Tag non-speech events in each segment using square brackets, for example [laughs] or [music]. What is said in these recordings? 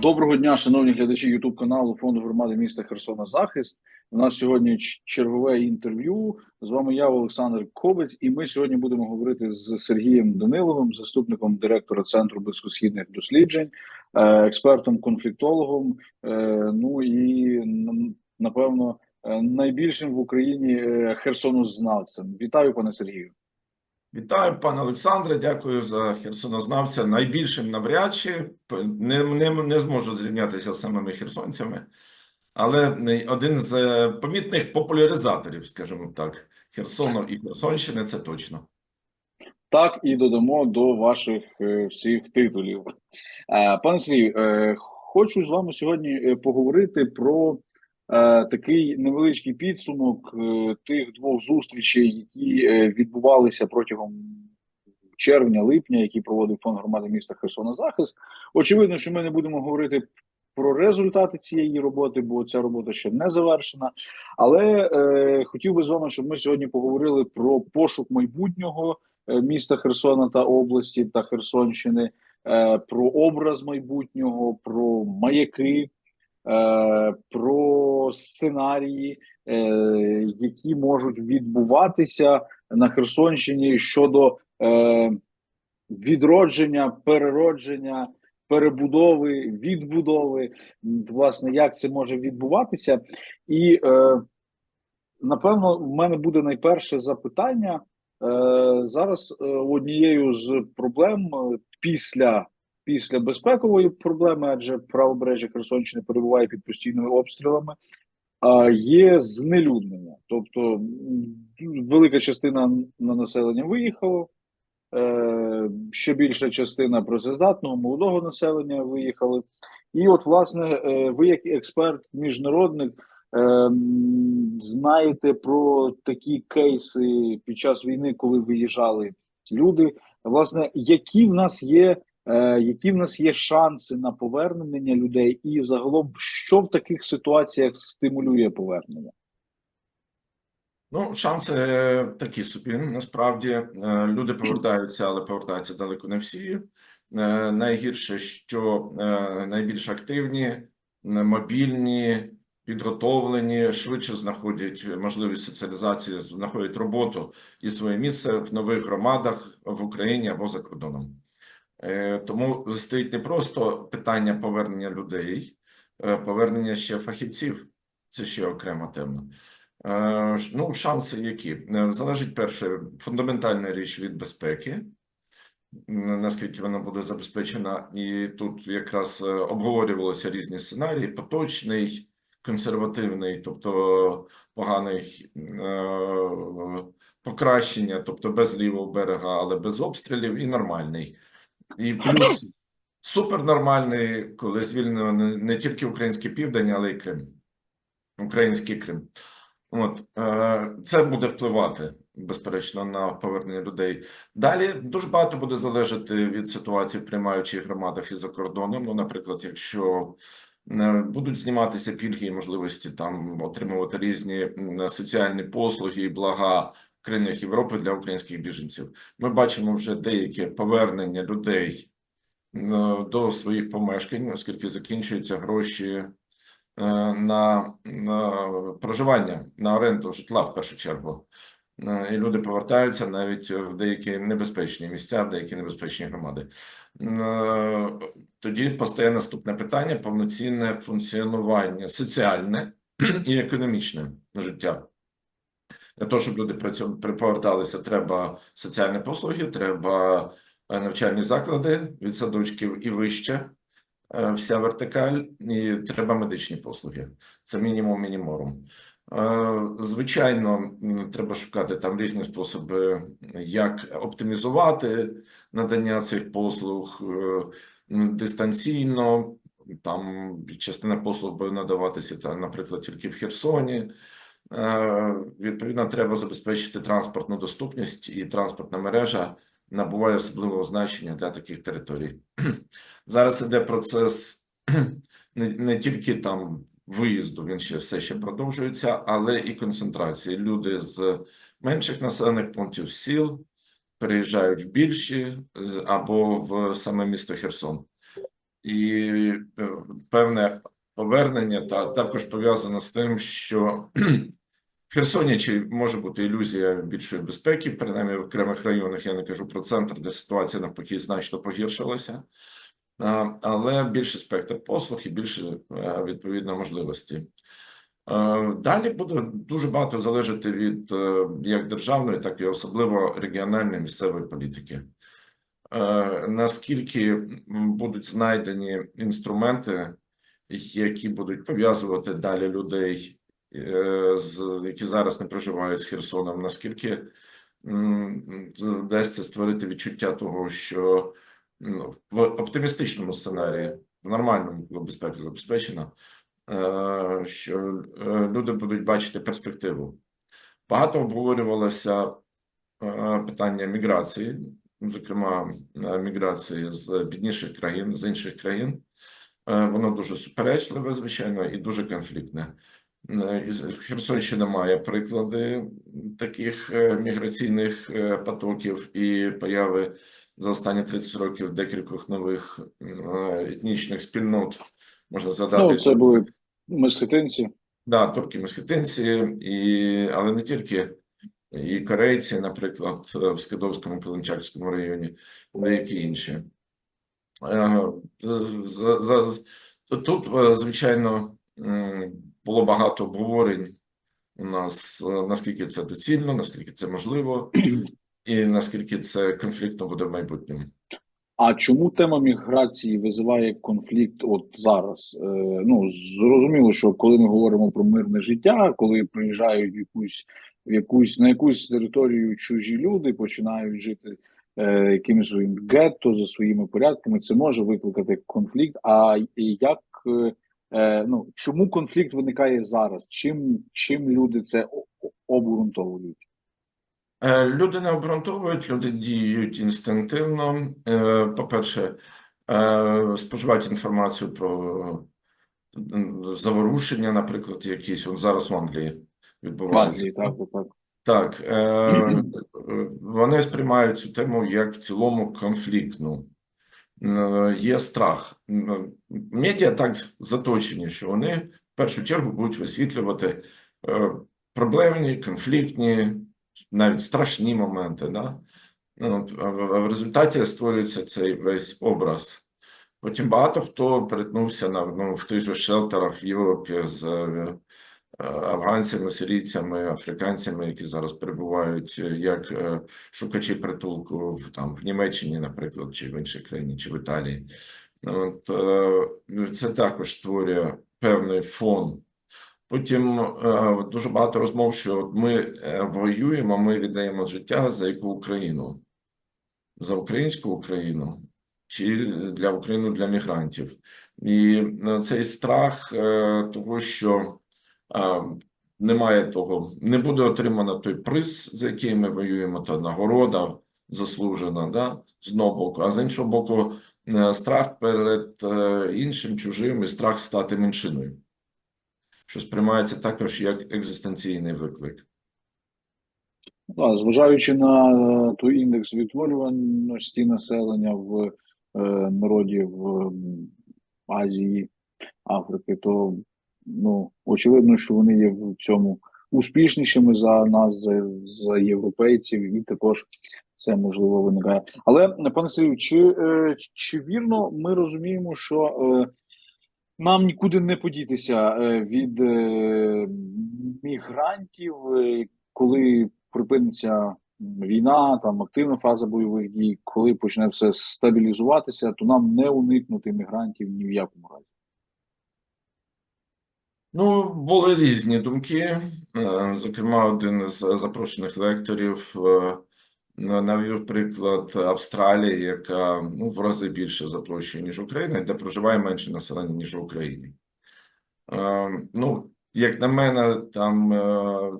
Доброго дня, шановні глядачі Ютуб каналу Фонду громади міста Херсона Захист. У нас сьогодні чергове інтерв'ю. З вами я, Олександр Ковець, і ми сьогодні будемо говорити з Сергієм Даниловим, заступником директора Центру близькосхідних досліджень, е, експертом-конфліктологом. е, Ну і напевно е, найбільшим в Україні херсонознавцем. Вітаю, пане Сергію. Вітаю, пане Олександре. Дякую за херсонознавця. Найбільшим навряд чи не, не, не зможу зрівнятися з самими херсонцями, але один з е, помітних популяризаторів, скажімо так, Херсону і Херсонщини це точно. Так і додамо до ваших е, всіх титулів. Е, Пане Сергію, е, хочу з вами сьогодні поговорити про такий невеличкий підсумок е, тих двох зустрічей, які е, відбувалися протягом червня-липня, які проводив фонд громади міста Херсона Захист. Очевидно, що ми не будемо говорити про результати цієї роботи, бо ця робота ще не завершена. Але е, хотів би з вами, щоб ми сьогодні поговорили про пошук майбутнього е, міста Херсона та області та Херсонщини, е, про образ майбутнього, про маяки, е, про сценарії, е, які можуть відбуватися на Херсонщині щодо е, відродження, переродження, перебудови, відбудови. Власне, як це може відбуватися, і е, напевно, в мене буде найперше запитання. Е, зараз е, однією з проблем е, після, після безпекової проблеми, адже правобережжя Херсонщини перебуває під постійними обстрілами, є знелюднення. Тобто велика частина на населення виїхало, е, ще більша частина працездатного молодого населення виїхали. І от, власне, е, ви, як експерт, міжнародник, е, знаєте про такі кейси під час війни, коли виїжджали люди. Власне, які в нас є, які в нас є шанси на повернення людей, і загалом, що в таких ситуаціях стимулює повернення? Ну, шанси е, такі собі. Насправді Е, люди повертаються, але повертаються далеко не всі. Е, Найгірше, що е, найбільш активні, е, мобільні, підготовлені, швидше знаходять можливість соціалізації, знаходять роботу і своє місце в нових громадах в Україні або за кордоном. Е, Тому стоїть не просто питання повернення людей, е, повернення ще фахівців. Це ще окрема тема. Е, Ну, шанси які? Залежить перше, фундаментальна річ від безпеки, наскільки вона буде забезпечена, і тут якраз обговорювалися різні сценарії: поточний, консервативний, тобто поганий покращення, тобто без лівого берега, але без обстрілів, і нормальний. І плюс супернормальний, коли звільнено не, тільки український південь, але й Крим. Український Крим. От е, це буде впливати безперечно на повернення людей. Далі дуже багато буде залежати від ситуації в приймаючих громадах і за кордоном. Ну, наприклад, якщо е, будуть зніматися пільги і можливості там отримувати різні соціальні послуги і блага країнах Європи для українських біженців. Ми бачимо вже деяке повернення людей е, до своїх помешкань, оскільки закінчуються гроші е, на, на проживання, на оренду житла в першу чергу. Е, І люди повертаються навіть в деякі небезпечні місця, в деякі небезпечні громади. Тоді постає наступне питання: повноцінне функціонування соціальне і економічне життя. Для того, щоб люди працю- при- поверталися, треба соціальні послуги, треба е, навчальні заклади від садочків і вище, е, вся вертикаль, і треба медичні послуги. Це мінімум мініморум. Е, Звичайно, треба шукати там різні способи, як оптимізувати надання цих послуг дистанційно. Там частина послуг буде надаватися, наприклад, тільки в Херсоні. Е, Відповідно, треба забезпечити транспортну доступність, і транспортна мережа набуває особливого значення для таких територій. [clears throat] Зараз іде процес [clears throat] не, не тільки там виїзду, він ще все ще продовжується, але і концентрації. Люди з менших населених пунктів сіл переїжджають в більші або в саме місто Херсон. і е, певне повернення та також пов'язано з тим, що [clears throat] Херсоні чи може бути ілюзія більшої безпеки, принаймні в окремих районах. Я не кажу про центр, де ситуація навпаки значно погіршилася, але більше спектр послуг і більше е, відповідно можливості. Далі буде дуже багато залежати від е, як державної, так і особливо регіональної місцевої політики. Е, Наскільки будуть знайдені інструменти, які будуть пов'язувати далі людей, які зараз не проживають з Херсоном, наскільки вдасться створити відчуття того, що ну, в оптимістичному сценарії, в нормальному, коли безпека забезпечена, е, що е, люди будуть бачити перспективу. Багато обговорювалося е, питання міграції, зокрема е, міграції з бідніших країн, з інших країн. Е, Воно дуже суперечливе, звичайно, і дуже конфліктне. Е, Херсонщина має приклади таких е, міграційних е, потоків і появи за останні 30 років декількох нових етнічних спільнот. Можна згадати Ну, це були месхетинці. Да, турки месхетинці, і, але не тільки, і корейці, наприклад, в Скидовському, Калинчакському районі, деякі інші. Тут, звичайно, було багато обговорень у нас, е, наскільки це доцільно, наскільки це можливо, і наскільки це конфліктно буде в майбутньому. А чому тема міграції визиває конфлікт от зараз? Е, ну зрозуміло, що коли ми говоримо про мирне життя, коли приїжджають якусь в якусь на якусь територію чужі люди, починають жити е, якимось своїм гетто за своїми порядками, це може викликати конфлікт. А як е, ну чому конфлікт виникає зараз? Чим чим люди це обґрунтовують? Е, Люди не обґрунтовують, люди діють інстинктивно. Е, По-перше, е, споживають інформацію про заворушення, наприклад, якісь от зараз в Англії В. Англії, так, так, так. Е, [clears throat] вони сприймають цю тему як в цілому конфліктну. Е, Є страх. М, Медіа так заточені, що вони в першу чергу будуть висвітлювати е, проблемні, конфліктні, навіть страшні моменти. Да? Ну, в результаті створюється цей весь образ. Потім багато хто перетнувся на ну, в тих же шелтерах в Європі з е, е, афганцями, сирійцями, африканцями, які зараз перебувають е, як е, шукачі притулку в там в Німеччині, наприклад, чи в іншій країні, чи в Італії. От е, це також створює певний фон. Потім дуже багато розмов, що ми воюємо, ми віддаємо життя за яку Україну? За українську Україну чи для України для мігрантів? І цей страх того, що немає того, не буде отримано той приз, за який ми воюємо, та нагорода заслужена, да, з одного боку, а з іншого боку, е, страх перед е, іншим чужим і страх стати меншиною, що сприймається також як екзистенційний виклик. Да, зважаючи на е, той індекс відтворюваності населення в е, народі в Азії, Африки, то ну очевидно, що вони є в цьому успішнішими за нас, за, за європейців, і також це можливо виникає. Але пане Сергію, чи, е, чи вірно ми розуміємо, що е, нам нікуди не подітися е, від мігрантів, коли припиниться війна, там активна фаза бойових дій, коли почне все стабілізуватися, то нам не уникнути мігрантів ні в якому разі. Ну, були різні думки. Е, Зокрема, один з запрошених лекторів е, навів приклад Австралії, яка ну, в рази більше за площею, ніж Україна, де проживає менше населення, ніж в Україні. Е, Ну, як на мене, там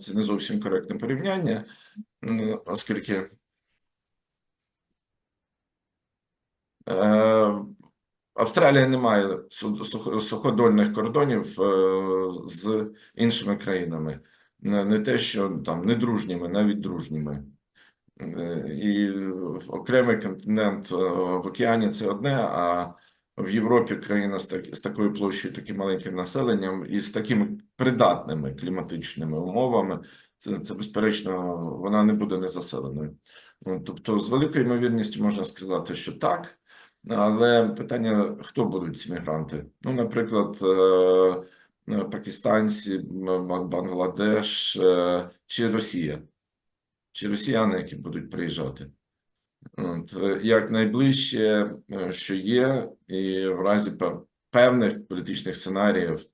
це не зовсім коректне порівняння, оскільки Австралія не має су- суходольних кордонів е, з іншими країнами. Не, те, що там не дружніми, навіть дружніми. Е, І окремий континент е, в океані це одне, а в Європі країна з, так, з такою площею, таким маленьким населенням і з такими придатними кліматичними умовами, це, це безперечно, вона не буде незаселеною. Тобто, з великою ймовірністю можна сказати, що так. Але питання: хто будуть ці мігранти? Ну, наприклад, е, е, пакистанці, Бангладеш е, чи Росія, чи росіяни, які будуть приїжджати. От, як найближче, що є, і в разі певних політичних сценаріїв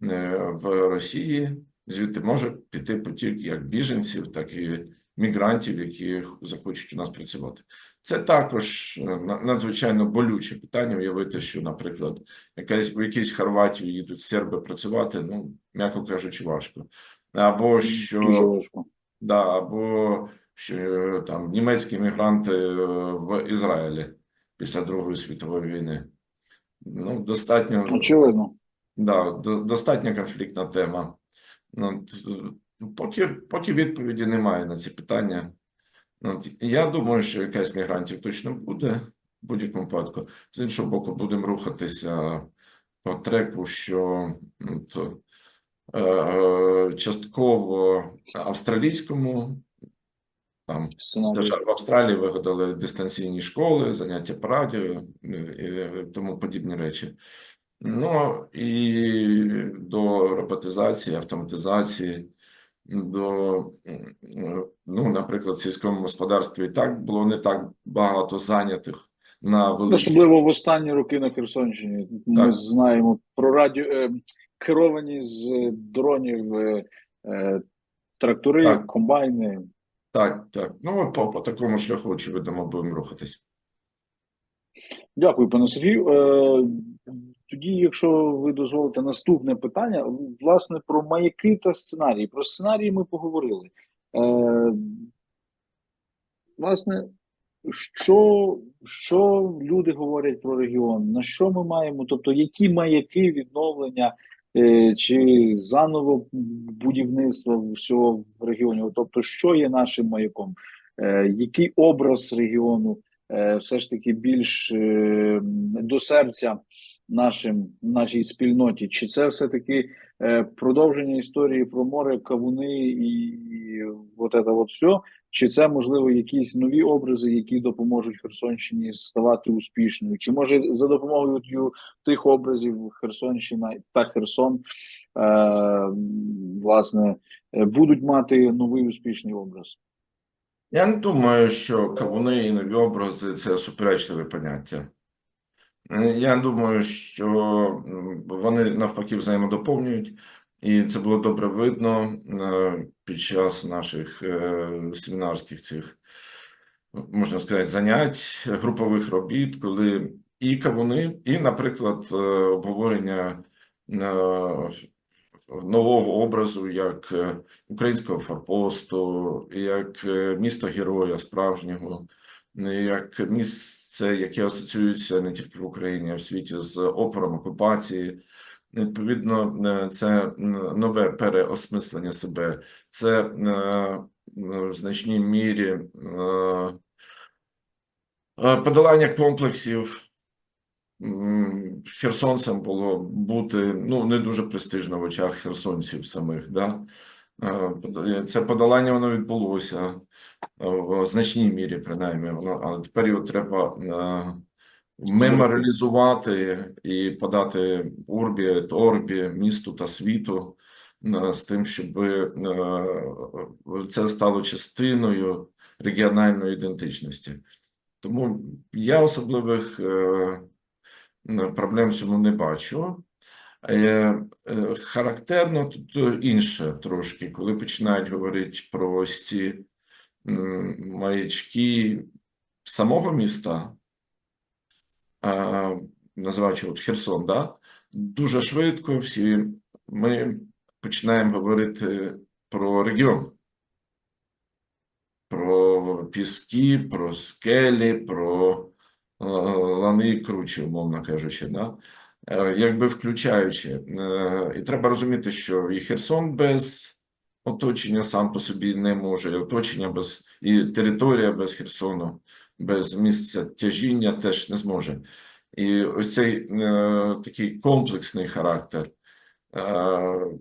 в Росії звідти може піти потік як біженців, так і мігрантів, які захочуть у нас працювати. Це також е, надзвичайно болюче питання. Уявити, що, наприклад, якась в якійсь Хорватію їдуть серби працювати, ну м'яко кажучи, важко. Або що важко. Да, або що е, там німецькі мігранти е, в Ізраїлі після Другої світової війни. Ну, достатньо, Очевидно. да, до- достатньо конфліктна тема. Ну, поки, поки відповіді немає на ці питання. Ну, я думаю, що якась мігрантів точно буде в будь-якому випадку. З іншого боку, будемо рухатися по треку, що ну, то, е, е, частково австралійському, там в Австралії вигадали дистанційні школи, заняття по радіо і і тому подібні речі. Ну і до роботизації, автоматизації, до, ну, наприклад, в сільському господарстві і так було не так багато зайнятих на великих Особливо в останні роки на Херсонщині. Ми знаємо про радіо е, керовані з дронів е, е, трактори, Так. комбайни. Так, так. Ну, по, по такому шляху, очевидно, будемо рухатись. Дякую, пане Сергію. Е, Тоді, якщо ви дозволите, наступне питання власне про маяки та сценарії. Про сценарії ми поговорили. Е, Власне, що, що люди говорять про регіон? На що ми маємо? Тобто, які маяки відновлення е, чи заново будівництва всього в регіоні? Тобто, що є нашим маяком? Який образ регіону? Е, все ж таки більш е, до серця нашим нашій спільноті, чи це все таки е, продовження історії про море, кавуни і, от це от все, чи це можливо якісь нові образи, які допоможуть Херсонщині ставати успішною? Чи може за допомогою тих образів Херсонщина та Херсон власне будуть мати новий успішний образ? Я не думаю, що кавуни і нові образи це суперечливе поняття. Е, Я думаю, що вони навпаки взаємодоповнюють, і це було добре видно е, під час наших е, семінарських цих, можна сказати, занять, групових робіт, коли і кавуни, і, наприклад, обговорення нового образу як е, українського форпосту, як е, місто героя справжнього, як місце, яке асоціюється не тільки в Україні, а в світі з опором окупації. Відповідно, е, це нове переосмислення себе, це е, в значній мірі е, е, подолання комплексів. М, Херсонцем було бути ну не дуже престижно в очах херсонців самих. Да? Е, Це подолання воно відбулося е, в значній мірі, принаймні. Воно, але тепер його треба е, меморіалізувати і подати урбі, орбі, місту та світу з тим, щоб це стало частиною регіональної ідентичності. Тому я особливих проблем в цьому не бачу. Е, е, Характерно тут е, інше трошки, коли починають говорити про ось ці маячки самого міста, називаючи от Херсон, да? дуже швидко всі ми починаємо говорити про регіон, про піски, про скелі, про е, лани і кручі, умовно кажучи. Да? Е, Якби включаючи. Е, І треба розуміти, що і Херсон без оточення сам по собі не може, і оточення без і територія без Херсону, без місця тяжіння теж не зможе. І ось цей е, такий комплексний характер е,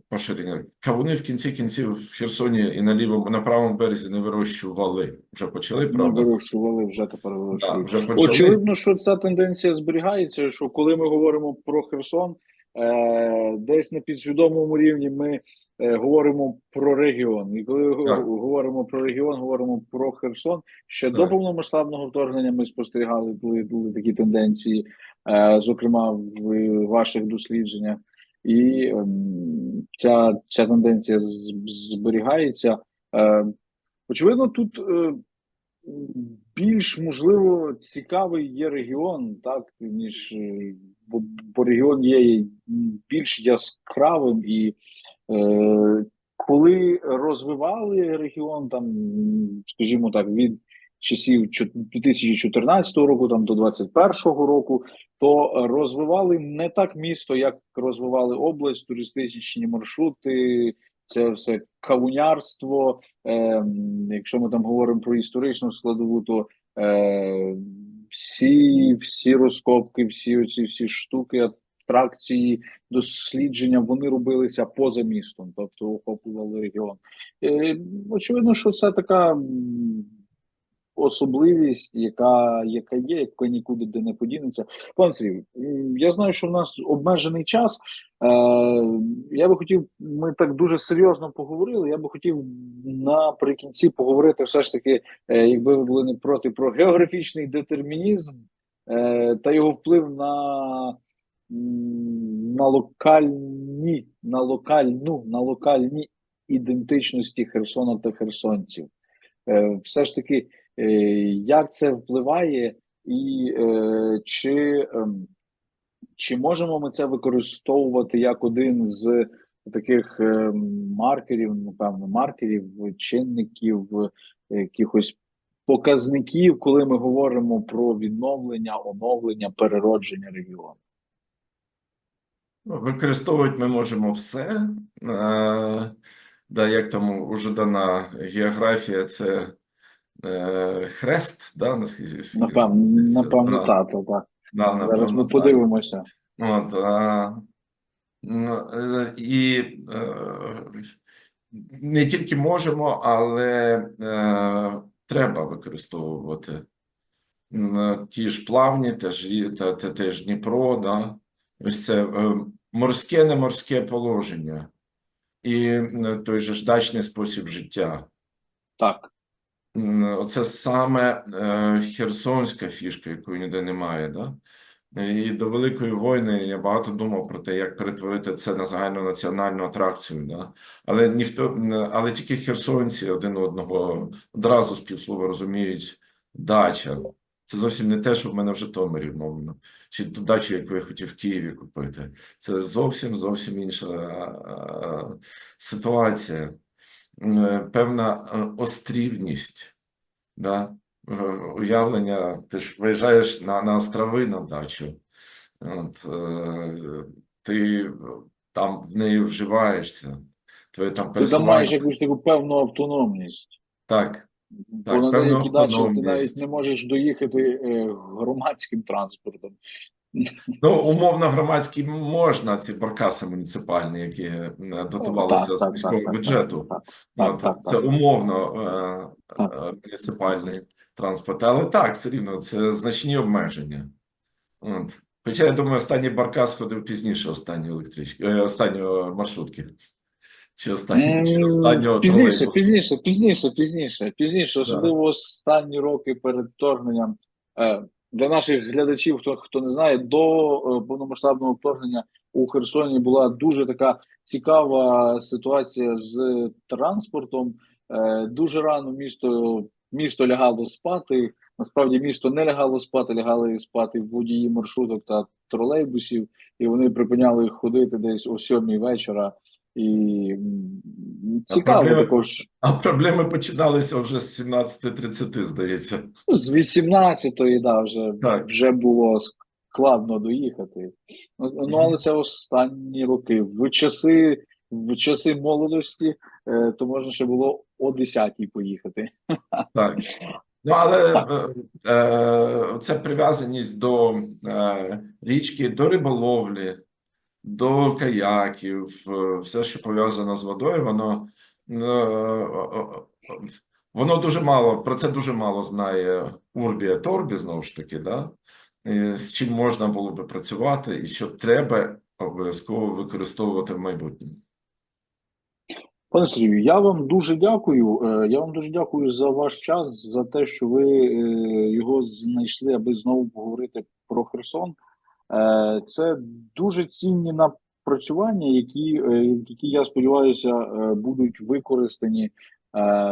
поширення. Кавуни в кінці кінців в Херсоні і на лівому, на правому березі не вирощували. Вже почали, Не вирощували, вже тепер Да, вже почали. Очевидно, що ця тенденція зберігається. Що коли ми говоримо про Херсон, е, десь на підсвідомому рівні ми е, говоримо про регіон. І коли Так. говоримо про регіон, говоримо про Херсон. Ще до повномасштабного вторгнення ми спостерігали були, були такі тенденції, е, зокрема в ваших дослідженнях. І ем, ця, ця тенденція зберігається. Е, очевидно, тут. Е, більш можливо цікавий є регіон, так ніж е, бо, бо регіон є більш яскравим і коли розвивали регіон, там скажімо так, від часів 2014 року там до 2021 року, то розвивали не так місто, як розвивали область, туристичні маршрути. Це все кавунярство. Е, якщо ми там говоримо про історичну складову, то е, всі, всі розкопки, всі оці всі штуки, атракції, дослідження, вони робилися поза містом, тобто охоплювали регіон. Е, очевидно, що це така особливість, яка, яка є, яка нікуди де не подінеться. Пан Сергій, я знаю, що в нас обмежений час. Е, я би хотів, ми так дуже серйозно поговорили. Я би хотів наприкінці поговорити все ж таки, е, якби ви були не проти, про географічний детермінізм е, та його вплив на, на локальні, на локальну, на локальні ідентичності Херсона та херсонців. Е, все ж таки, як це впливає, і е, чи, ем, чи можемо ми це використовувати як один з таких е, маркерів, напевно, маркерів, чинників, е, якихось показників, коли ми говоримо про відновлення, оновлення, переродження регіону? Ну, Використовувати ми можемо все. Е, Да, як там уже дана географія, це е, хрест, да, наскільки Напевно, напевно, так, так, так. да, Зараз ми подивимося. От, а, ну, е, і е, не тільки можемо, але е, треба використовувати ті ж плавні, теж, і- та, та, теж Дніпро, да? ось це морське, не морське положення і той же ж дачний спосіб життя. Так. Оце саме е, херсонська фішка, якої ніде немає. Да? І до Великої війни я багато думав про те, як перетворити це на загальну національну атракцію. Да? Але ніхто, але тільки херсонці один одного одразу з півслова розуміють дача. Це зовсім не те, що в мене в Житомирі мовно, чи ту дачу, яку я хотів в Києві купити. Це зовсім зовсім інша ситуація. М, Певна е, острівність, да? е, уявлення, ти ж виїжджаєш на, на острови на дачу, от, е, ти там в неї вживаєшся, твоє там Ти там маєш якусь таку певну автономність. Так, Бо Так, на певну деякі дачі ти навіть не можеш доїхати е, громадським транспортом. Ну умовно громадський можна, ці баркаси муніципальні, які дотувалися з міського бюджету. це умовно е, е, муніципальний транспорт, але так, все рівно це значні обмеження. От. Хоча я думаю, останній баркас ходив пізніше останньої електрички, е, останньої маршрутки. Чи останнього, чи останнього Пізніше, пізніше, пізніше, пізніше, пізніше, особливо останні роки перед вторгненням. Для наших глядачів, хто хто не знає, до е, повномасштабного вторгнення у Херсоні була дуже така цікава ситуація з транспортом. Е, Дуже рано місто місто лягало спати. Насправді місто не лягало спати, лягали спати водії маршруток та тролейбусів, і вони припиняли ходити десь о сьомій вечора. І цікаво проблема- також А проблеми починалися вже з 17.30, здається. ну, з 18-ї, да, вже, Так. вже було складно доїхати. Ну, ну, але це останні роки. В часи, в часи молодості, е, то можна ще було о 10-й поїхати. [laughs] Так. Ну, але е, це прив'язаність до е, річки, до риболовлі, до каяків, е, все, що пов'язано з водою, воно, е, е, воно дуже мало, про це дуже мало знає Урбія Торбі, знову ж таки, да? З чим можна було би працювати, і що треба обов'язково використовувати в майбутньому. Пане Сергію, я вам дуже дякую. Я вам дуже дякую за ваш час, за те, що ви його знайшли, аби знову поговорити про Херсон. Е, Це дуже цінні напрацювання, які, е, які я сподіваюся, е, будуть використані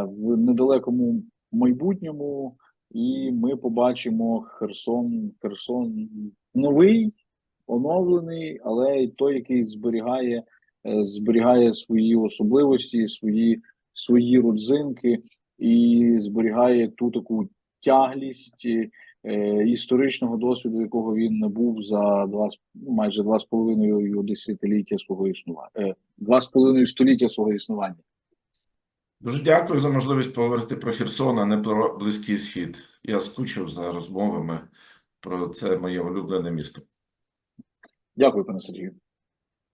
в недалекому майбутньому, і ми побачимо Херсон, Херсон новий, оновлений, але й той, який зберігає зберігає свої особливості, свої, свої родзинки і зберігає ту таку тяглість історичного досвіду, якого він набув за два майже два з половиною десятиліття свого існування, е, два з половиною століття свого існування. Дуже дякую за можливість поговорити про Херсон, а не про Близький Схід. Я скучив за розмовами про це моє улюблене місто. Дякую, пане Сергію.